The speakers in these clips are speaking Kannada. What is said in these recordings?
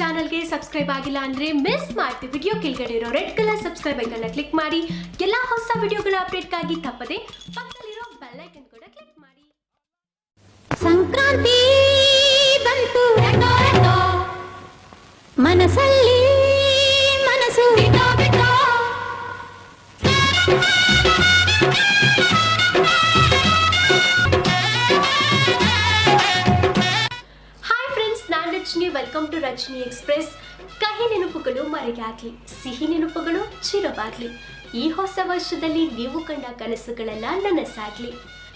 ಚಾನಲ್ಗೆ ಸಬ್ಸ್ಕ್ರೈಬ್ ಆಗಿಲ್ಲ ಅಂದ್ರೆ ಮಿಸ್ ಮಾಡ್ತೀವಿ ವಿಡಿಯೋ ಕೆಳಗಡೆ ಇರೋ ರೆಡ್ ಕಲರ್ ಸಬ್ಸ್ಕ್ರೈಬ್ ಐಕನ್ನ ಕ್ಲಿಕ್ ಮಾಡಿ. ಎಲ್ಲಾ ಹೊಸ ವಿಡಿಯೋಗಳ ಅಪ್ಡೇಟ್ಗಾಗಿ ತಪ್ಪದೆ ಪಕ್ಕದಲ್ಲಿರೋ ಬೆಲ್ ಐಕನ್ ಕೂಡ ಕ್ಲಿಕ್ ಮಾಡಿ. ಸಂಕ್ರಾಂತಿ! ರಜನಿ ಎಕ್ಸ್ಪ್ರೆಸ್. ಕಹಿ ನೆನಪುಗಳು ಮರೆಯಾಗ್ಲಿ, ಸಿಹಿ ನೆನಪುಗಳು ಚಿರವಾಗ್ಲಿ. ಈ ಹೊಸ ವರ್ಷದಲ್ಲಿ ನೀವು ಕಂಡ ಕನಸುಗಳೆಲ್ಲ ನನಸಾಗ್ಲಿ.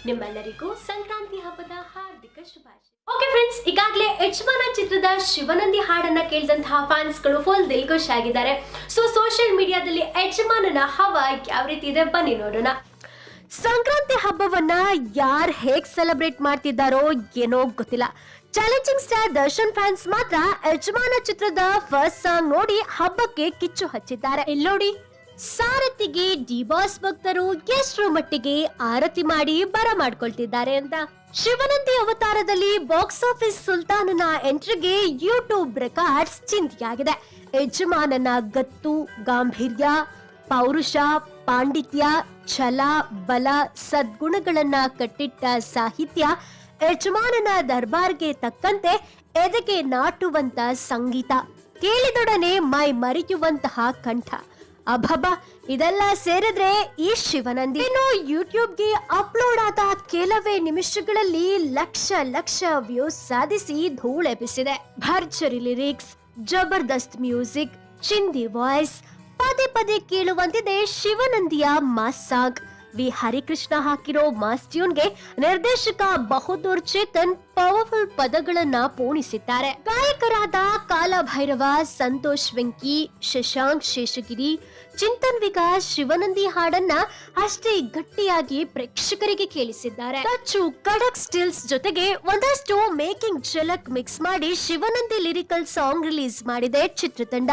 ನಿಮ್ಮೆಲ್ಲರಿಗೂ ಸಂಕ್ರಾಂತಿ ಹಬ್ಬದ ಹಾರ್ದಿಕ ಶುಭಾಶಯ. ಓಕೆ ಫ್ರೆಂಡ್ಸ್ ಈಗಾಗಲೇ ಯಜಮಾನ ಚಿತ್ರದ ಶಿವನಂದಿ ಹಾಡನ್ನ ಕೇಳಿದಂತಹ ಫ್ಯಾನ್ಸ್ಗಳು ಫುಲ್ ದಿಲ್ಖುಷ್ ಆಗಿದ್ದಾರೆ. ಸೊ ಸೋಷಿಯಲ್ ಮೀಡಿಯಾದಲ್ಲಿ ಯಜಮಾನನ ಹವ ಯಾವ ರೀತಿ ಇದೆ ಬನ್ನಿ ನೋಡೋಣ. ಸಂಕ್ರಾಂತಿ ಹಬ್ಬವನ್ನ ಯಾರ್ ಹೇಗ್ ಸೆಲೆಬ್ರೇಟ್ ಮಾಡ್ತಿದ್ದಾರೋ ಏನೋ ಗೊತ್ತಿಲ್ಲ. ಚಾಲೆಂಜಿಂಗ್ ಸ್ಟಾರ್ ದರ್ಶನ್ ಫ್ಯಾನ್ಸ್ ಮಾತ್ರ ಯಜಮಾನ ಚಿತ್ರದ ಫಸ್ಟ್ ಸಾಂಗ್ ನೋಡಿ ಹಬ್ಬಕ್ಕೆ ಕಿಚ್ಚು ಹಚ್ಚಿದ್ದಾರೆ. ಇಲ್ಲಿ ನೋಡಿ? ಸಾರಥಿಗೆ ಡಿ ಬಾಸ್ ಭಕ್ತರು ಎಷ್ಟು ಮಟ್ಟಿಗೆ ಆರತಿ ಮಾಡಿ ಬರ ಮಾಡ್ಕೊಳ್ತಿದ್ದಾರೆ ಅಂತ. ಶಿವನಂದಿ ಅವತಾರದಲ್ಲಿ ಬಾಕ್ಸ್ ಆಫೀಸ್ ಸುಲ್ತಾನನ ಎಂಟ್ರಿಗೆ ಯೂಟ್ಯೂಬ್ ರೆಕಾರ್ಡ್ಸ್ ಚಿಂತೆಯಾಗಿದೆ. ಯಜಮಾನನ ಗತ್ತು ಗಾಂಭೀರ್ಯ ಪೌರುಷ ಪಾಂಡಿತ್ಯ ಛಲ ಬಲ ಸದ್ಗುಣಗಳನ್ನ ಕಟ್ಟಿಟ್ಟ ಸಾಹಿತ್ಯ ಯಜಮಾನನ ದರ್ಬಾರ್ಗೆ ತಕ್ಕಂತೆ ಎದೆಗೆ ನಾಟುವಂತ ಸಂಗೀತ. ಕೇಳಿದೊಡನೆ ಮೈ ಮರೆಯುವಂತಹ ಕಂಠ. ಅಭಬ ಇದೆಲ್ಲ ಸೇರಿದ್ರೆ ಈ ಶಿವನಂದಿ. ಇನ್ನು ಯೂಟ್ಯೂಬ್ಗೆ ಅಪ್ಲೋಡ್ ಆದ ಕೆಲವೇ ನಿಮಿಷಗಳಲ್ಲಿ ಲಕ್ಷ ಲಕ್ಷ ವ್ಯೂಸ್ ಸಾಧಿಸಿ ಧೂಳೆಬ್ಬಿಸಿದೆ ಭರ್ಜರಿ ಲಿರಿಕ್ಸ್, ಜಬರ್ದಸ್ತ್ ಮ್ಯೂಸಿಕ್, ಚಿಂದಿ ವಾಯ್ಸ್, ಪದೇ ಪದೇ ಕೇಳುವಂತಿದೆ ಶಿವನಂದಿಯ ಮಾಸ್ ಸಾಂಗ್ ವಿ ಹರಿಕೃಷ್ಣ ಹಾಕಿರೋ ಮಾಸ್ಟ್ಯೂನ್ಗೆ ನಿರ್ದೇಶಕ ಬಹುದೂರ್ ಚೇತನ್ ಪವರ್ಫುಲ್ ಪದಗಳನ್ನ ಪೋಣಿಸಿದ್ದಾರೆ. ಗಾಯಕರಾದ ಕಾಲಭೈರವ ಸಂತೋಷ್ ವೆಂಕಿ, ಶಶಾಂಕ್ ಶೇಷಗಿರಿ, ಚಿಂತನ್ ವಿಕಾಸ್, ಶಿವನಂದಿ ಹಾಡನ್ನ ಅಷ್ಟೇ ಗಟ್ಟಿಯಾಗಿ ಪ್ರೇಕ್ಷಕರಿಗೆ ಕೇಳಿಸಿದ್ದಾರೆ. ಟಚ್ಚು ಕಡಕ್ ಸ್ಟಿಲ್ಸ್ ಜೊತೆಗೆ ಒಂದಷ್ಟು ಮೇಕಿಂಗ್ ಝಲಕ್ ಮಿಕ್ಸ್ ಮಾಡಿ ಶಿವನಂದಿ ಲಿರಿಕಲ್ ಸಾಂಗ್ ರಿಲೀಸ್ ಮಾಡಿದೆ ಚಿತ್ರತಂಡ.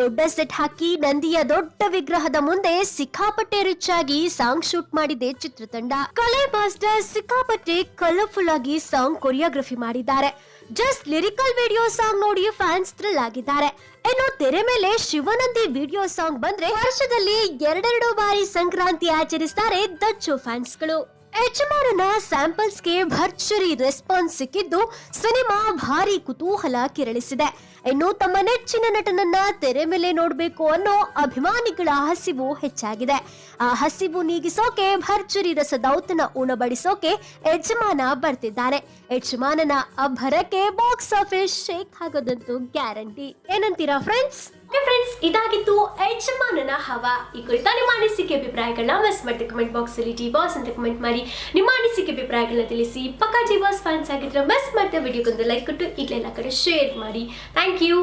ದೊಡ್ಡ ಸೆಟ್ ಹಾಕಿ ನಂದಿಯ ದೊಡ್ಡ ವಿಗ್ರಹದ ಮುಂದೆ ಸಿಕ್ಕಾಪಟ್ಟೆ ರಿಚ್ ಆಗಿ ಸಾಂಗ್ ಶೂಟ್ ಮಾಡಿದೆ ಚಿತ್ರತಂಡ. ಕಲೆ ಮಾಸ್ಟರ್ ಸಿಕ್ಕಾಪಟ್ಟೆ ಕಲರ್ಫುಲ್ ಆಗಿ ಸಾಂಗ್ ಕೊರಿಯೋಗ್ರಫಿ ಮಾಡಿದ್ದಾರೆ. ಜಸ್ಟ್ ಲಿರಿಕಲ್ ವಿಡಿಯೋ ಸಾಂಗ್ ನೋಡಿ ಫ್ಯಾನ್ಸ್ ಥ್ರಿಲ್ ಆಗಿದ್ದಾರೆ. ಇನ್ನು ತೆರೆ ಮೇಲೆ ಶಿವನಂದಿ ವಿಡಿಯೋ ಸಾಂಗ್ ಬಂದ್ರೆ ವರ್ಷದಲ್ಲಿ ಎರಡೆರಡು ಬಾರಿ ಸಂಕ್ರಾಂತಿ ಆಚರಿಸ್ತಾರೆ ದಚ್ಚು ಫ್ಯಾನ್ಸ್ಗಳು ಯಜಮಾನನ ಸ್ಯಾಂಪಲ್ಸ್ಗೆ ಭರ್ಜರಿ ರೆಸ್ಪಾನ್ಸ್ ಸಿಕ್ಕಿದ್ದು ಸಿನಿಮಾ ಭಾರಿ ಕುತೂಹಲ ಕೆರಳಿಸಿದೆ. ಇನ್ನು ತಮ್ಮ ನೆಚ್ಚಿನ ನಟನನ್ನ ತೆರೆ ಮೇಲೆ ನೋಡಬೇಕು ಅನ್ನೋ ಅಭಿಮಾನಿಗಳ ಹಸಿವು ಹೆಚ್ಚಾಗಿದೆ. ಆ ಹಸಿವು ನೀಗಿಸೋಕೆ, ಭರ್ಜರಿ ರಸದೌತನ ಉಣಬಡಿಸೋಕೆ ಯಜಮಾನ ಬರ್ತಿದ್ದಾರೆ. ಯಜಮಾನನ ಅಬ್ಬರಕ್ಕೆ ಬಾಕ್ಸ್ ಆಫೀಸ್ ಶೇಕ್ ಆಗೋದಂತೂ ಗ್ಯಾರಂಟಿ ಏನಂತೀರಾ ಫ್ರೆಂಡ್ಸ್ ಫ್ರೆಂಡ್ಸ್ ಇದಾಗಿತ್ತು ಯಜಮಾನನ ಹವಾ. ಈ ಕುರಿತ ನಿಮ್ಮ ಅನಿಸಿಕೆ ಅಭಿಪ್ರಾಯಗಳನ್ನ ಮಿಸ್ ಮಾಡಿ ಕಮೆಂಟ್ ಬಾಕ್ಸ್ ಅಲ್ಲಿ ಟಿ ಬಾಸ್ ಅಂತ ಕಮೆಂಟ್ ಮಾಡಿ. ನಿಮ್ಮ ಅನಿಸಿಕೆ ಅಭಿಪ್ರಾಯಗಳನ್ನ ತಿಳಿಸಿ. ಪಕ್ಕ ಡಿ ಬಾಸ್ ಫ್ಯಾನ್ಸ್ ಆಗಿದ್ರೆ ಮಿಸ್ ಮಾಡ್ತಾ ವಿಡಿಯೋಗೊಂದು ಲೈಕ್ ಕೊಟ್ಟು ಇಲ್ಲೆಲ್ಲ ಕಡೆ ಶೇರ್ ಮಾಡಿ. Thank you